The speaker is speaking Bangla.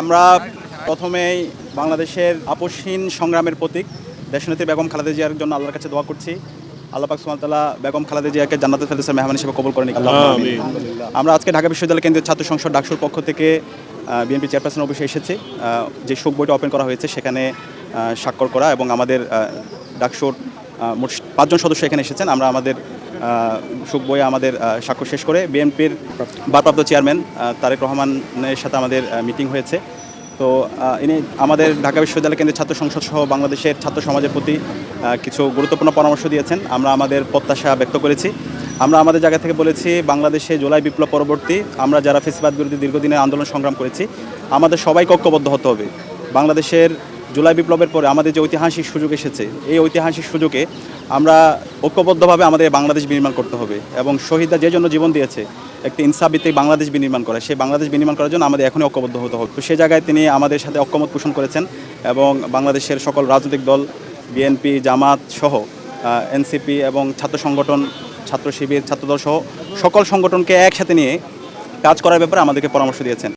আমরা প্রথমেই বাংলাদেশের আপসহীন সংগ্রামের প্রতীক দেশনেত্রী বেগম খালেদা জিয়ার জন্য আল্লাহর কাছে দোয়া করছি। আল্লাহ পাক বেগম খালেদা জিয়াকে জান্নাতে ফেরদৌসের মেহমান হিসেবে কবল করেন আমরা আজকে ঢাকা বিশ্ববিদ্যালয় কেন্দ্রীয় ছাত্র সংসদ ডাকসুর পক্ষ থেকে বিএনপি চেয়ারপারসন অফিসে এসেছি। যে শোক বইটা ওপেন করা হয়েছে সেখানে স্বাক্ষর করা এবং আমাদের ডাকসুর মোট পাঁচজন সদস্য এখানে এসেছেন। আমরা আমাদের বইয়ে আমাদের স্বাক্ষর শেষ করে বিএনপির ভারপ্রাপ্ত চেয়ারম্যান তারেক রহমানের সাথে আমাদের মিটিং হয়েছে। তো ইনি আমাদের ঢাকা বিশ্ববিদ্যালয় কেন্দ্রের ছাত্র সংসদ সহ বাংলাদেশের ছাত্র সমাজের প্রতি কিছু গুরুত্বপূর্ণ পরামর্শ দিয়েছেন। আমরা আমাদের প্রত্যাশা ব্যক্ত করেছি। আমরা আমাদের জায়গা থেকে বলেছি, বাংলাদেশে জুলাই বিপ্লব পরবর্তী আমরা যারা ফেসিবাদ বিরোধী দীর্ঘদিনের আন্দোলন সংগ্রাম করেছি, আমাদের সবাই ঐক্যবদ্ধ হতে হবে। বাংলাদেশের জুলাই বিপ্লবের পরে আমাদের যে ঐতিহাসিক সুযোগ এসেছে, এই ঐতিহাসিক সুযোগে আমরা ঐক্যবদ্ধভাবে আমাদের বাংলাদেশ বিনির্মাণ করতে হবে এবং শহীদরা যে জন্য জীবন দিয়েছে, একটি ইনসাফভিত্তিক বাংলাদেশ বিনির্মাণ করা, সেই বাংলাদেশ বিনির্মাণ করার জন্য আমাদের এখনই ঐক্যবদ্ধ হতে হবে। তো সে জায়গায় তিনি আমাদের সাথে ঐক্যমত পোষণ করেছেন এবং বাংলাদেশের সকল রাজনৈতিক দল বিএনপি জামাত সহ এনসিপি এবং ছাত্র সংগঠন, ছাত্র শিবির, ছাত্রদল সহ সকল সংগঠনকে একসাথে নিয়ে কাজ করার ব্যাপারে আমাদেরকে পরামর্শ দিয়েছেন।